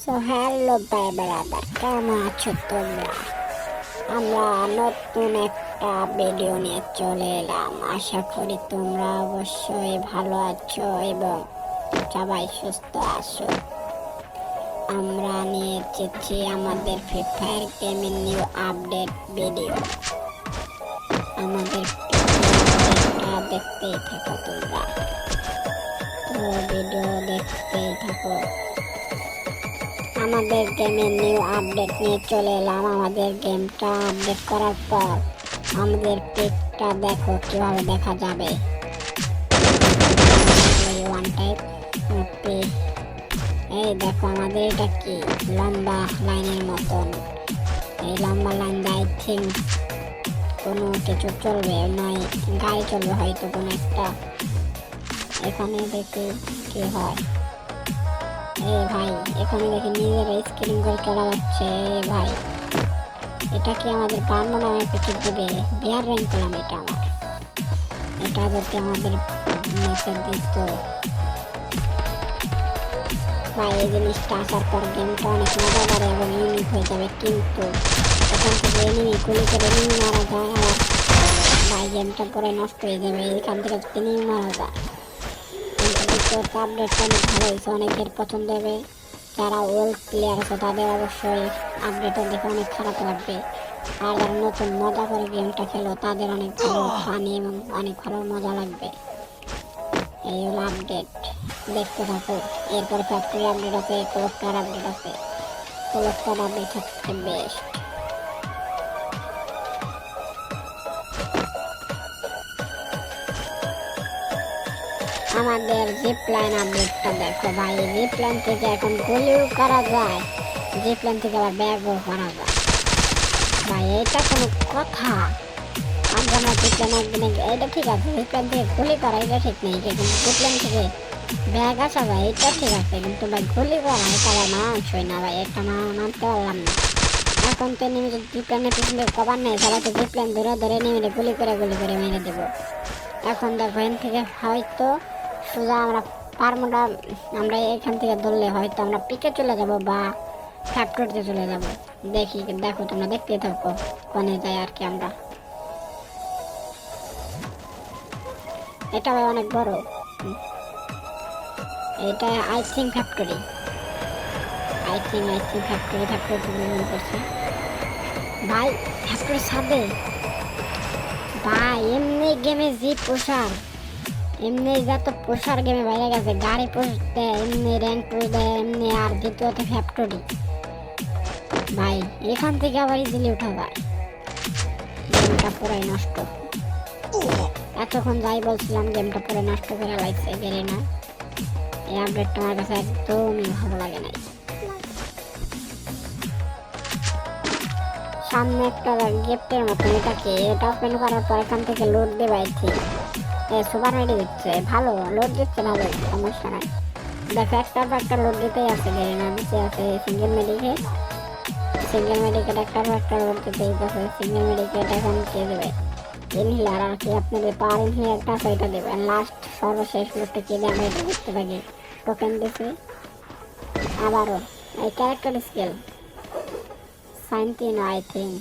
So hello bye বেড়াদার কেমন আছো তোমরা? আমরা নতুন একটা ভিডিও নিয়ে চলে এলাম। আশা করি তোমরা অবশ্যই ভালো আছো এবং সবাই সুস্থ আছো। আমরা নিয়ে এসেছি আমাদের ফ্রি ফায়ার গেমের নিউ আপডেট ভিডিও আমাদের দেখতেই থাকো তোমরা। তো ভিডিও দেখতেই থাকো। আমাদের গেমের নিউ আপডেট নিয়ে চলে এলাম। আমাদের গেমটা আপডেট করার পর আমাদের পিকটা দেখো কীভাবে দেখা যাবে। এই দেখো আমাদের এটা কি? লম্বা লাইনের মতন। এই লম্বা লাইন আই থিঙ্ক কোনো কিছু চলবে, নয় গাড়ি চলবে হয়তো কোনো একটা। এখানে দেখি কি হয়। এ ভাই, এখানে দেখি নিজের স্ক্রিন যাচ্ছে, ভাই। এটা কি আমাদের বান্ন নামে করলাম এটা আমাদের ভাই গেমটা হয়ে যাবে, কিন্তু এখান গুলি করে মারা যায় ভাই নষ্ট হয়ে যাবে। এখান থেকে যদি মারা যায় কিন্তু আপডেটটা অনেক ভালো হয়েছে, অনেকের পছন্দ হবে। যারা ওল্ড প্লেয়ার আছে, তাদের অবশ্যই আপডেটটা দেখে অনেক খারাপ লাগবে। আর যারা নতুন মজা করে গেমটা খেলো, তাদের অনেক ভালো ফানি এবং অনেক ভালো মজা লাগবে। এই হলো আপডেট দেখতে থাকো। এরপরে ফ্যাক্টরি আপডেট আছে কোলেক্টার আপডেট আছে। কোলেক্টার আপডেট হচ্ছে বেস্ট আমাদের জিপ লাইন আপডেটটা দেখো ভাই। জিপ লাইন থেকে এখন গুলিও করা যায়। জিপ লাইন থেকে আবার ব্যাগও করা যায়। ভাই, এটা কোনো কথা। আমরা না জিপ লাইন একদিনে এটা ঠিক আছে জিপ লাইন থেকে গুলি করা এটা ঠিক নেই, কিন্তু জিপ লাইন থেকে ব্যাগ আসা যায়, এটা ঠিক আছে, কিন্তু ভাই গুলি করা এটা আবার মানানসই না ভাই, এটা না মানতে পারলাম না। এখন তো নেমে যদি জিপ লাইনের পিছনে কভার নেই সবাইকে জিপ লাইন ধরে ধরে নেমে গুলি করে গুলি করে মেরে দেবো। এখন দেখো এখান থেকে হয়তো সোজা আমরা পারমোটা আমরা এখান থেকে ধরলে হয়তো আমরা পিকে চলে যাব বা ফ্যাক্টরিতে চলে যাব। দেখি, দেখো, তোমরা দেখতে থাকো, কোনে যাই আর কি আমরা। এটা ভাই অনেক বড়। এটা I think factory I think I think factory factory করছে। ভাই ফ্যাক্টরি সাথে ভাই, এমনি গেমে জিপ পোষার এমনি যত পোষার গেমে বাইরে গেছে, গাড়ি পোষ দেয় এমনি র্যাঙ্ক পোষ দেয় এমনি আর দ্বিতীয়ত ফ্যাক্টরি ভাই, এখান থেকে আবার ইজিলি উঠা যায়। গেমটা পুরাই নষ্ট। এতক্ষণ যাই বলছিলাম গেমটা পুরো নষ্ট করে লাগছে গেলে না। এই আপডেটটা আমার কাছে একদমই ভালো লাগে নাই। সামনে একটা গিফটের মতো এটাকে, এটা ওপেন করার পর এখান থেকে লোড দেবে আই থিঙ্ক সুপার মেডি দিচ্ছে ভালো লোড দিচ্ছে ভালো, সমস্যা নাই। দেখো একটার পর একটা লোড দিতেই আছে নিচে আছে সিঙ্গেল মেডিকেট সিঙ্গেল মেডিকেট একটার পর একটা লোড দিতেই আছে সিঙ্গেল মেডিকেট এখন কে দেবে? ইনহিলার আর কি আপনাদের পাওয়ার ইনহিলারটা আছে এটা দেবেন লাস্ট সর্বশেষ লোডটা কে দেবে এটা দেখতে থাকি টোকেন দিছি। আবারও, এই ক্যারেক্টার স্কেল সাইনটিন আই থিঙ্ক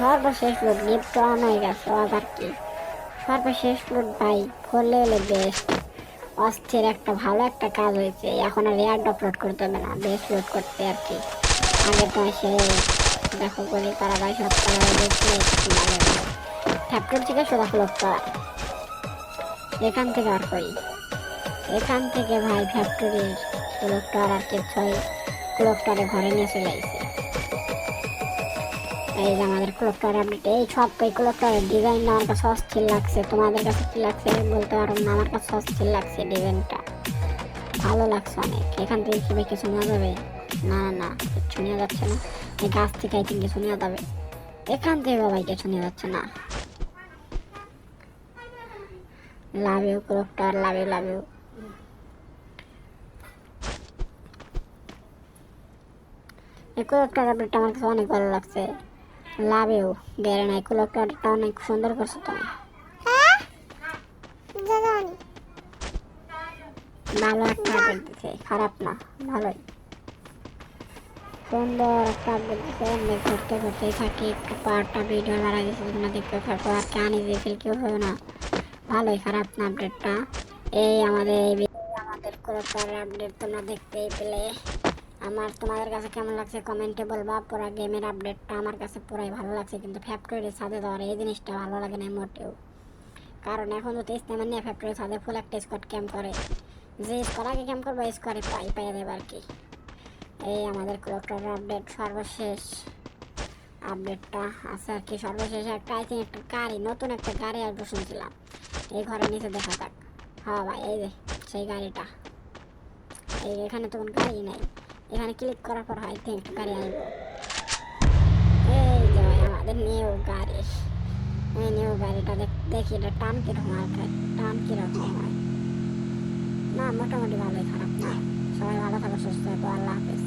সর্বশেষ লোড গিফট অন হয়ে গেছে আবার কি? সর্বশেষ লোড ভাই করলে হলে বেস্ট অস্থির একটা, ভালো একটা কাজ হয়েছে। এখন আর রেয়ার আপলোড করতে হবে না বেস্ট লোড করতে আর কি। আগে তো এসে দেখো গুলি তারা ভাই সব করা হয়ে গেছে ফ্যাক্টরি থেকে সোজা ক্লোজ করা। এখান থেকে আর করি এখান থেকে ভাই ফ্যাক্টরির ক্লোকটার আর কি ছয় ক্লোকটারে ঘরে নিয়ে চলে আসছে এই যে আমাদের ক্লোকটার আপডেট এই সব এই ক্লোকটারের ডিজাইন আমার কাছে অস্থির লাগছে। তোমাদের কাছে কি লাগছে বলতে পারো না, আমার কাছে অস্থির লাগছে ডিজাইনটা ভালো লাগছে অনেক। এখান থেকে কি কিছু নেওয়া যাবে? না না কিছু নেওয়া যাচ্ছে না। এই গাছ থেকে আই কিছু নেওয়া যাবে। এখান থেকে ভাই কিছু নেওয়া যাচ্ছে না। লাভ ইউ ক্লোকটার লাভ ইউ লাভ ইউ এই ক্লোকটার আপডেটটা আমার কাছে অনেক ভালো লাগছে। লাভ ইউ গেরে নাই ক্লোকটারটা অনেক সুন্দর করছ তুমি। ভালো একটা দিছো। খারাপ না ভালোই। সুন্দর একটা আপডেট আমি ঘুরতে ঘুরতেই থাকি একটু পাওয়ারটা ভিডিও মারা গেছে তোমরা দেখতে থাকো আর কানি দিয়ে ফেল কেউ হবে না। ভালোই খারাপ না আপডেটটা এই আমাদের এই আমাদের ক্রোকার আপডেট তোমরা দেখতেই পেলে। আমার তোমাদের কাছে কেমন লাগছে কমেন্টে বলবা। পুরো গেমের আপডেটটা আমার কাছে পুরাই ভালো লাগছে, কিন্তু ফ্যাক্টরির সাথে দেওয়ার এই জিনিসটা ভালো লাগে না মোটেও। কারণ এখন তো ইস্তেমার নিয়ে ফ্যাক্টরির সাথে ফুল একটা স্কোয়াড ক্যাম্প করে। যে স্কোয়াড আগে ক্যাম্প করব স্কোয়াডে পাই পাই দেবে আর কি। এই আমাদের ক্রোকার আপডেট সর্বশেষ। আপডেটটা আছে আর কি সর্বশেষ। একটা আই থিঙ্ক একটা গাড়ি, নতুন একটা গাড়ি আসব শুনছিলাম। এই ঘরের নিচে দেখা যাক। হ্যাঁ ভাই, এই যে, সেই গাড়িটা। এই এখানে তো কোনো গাড়ি নাই। এখানে ক্লিক করার পর হয় থিঙ্ক একটা গাড়ি আসব এই যে ভাই, আমাদের নিউ গাড়ি। এই নিউ গাড়িটা দেখ- এটা টান কীরকম আর টান কীরকম হয়। না, মোটামুটি ভালোই খারাপ না। সবাই ভালো থাকো, সুস্থ থাকো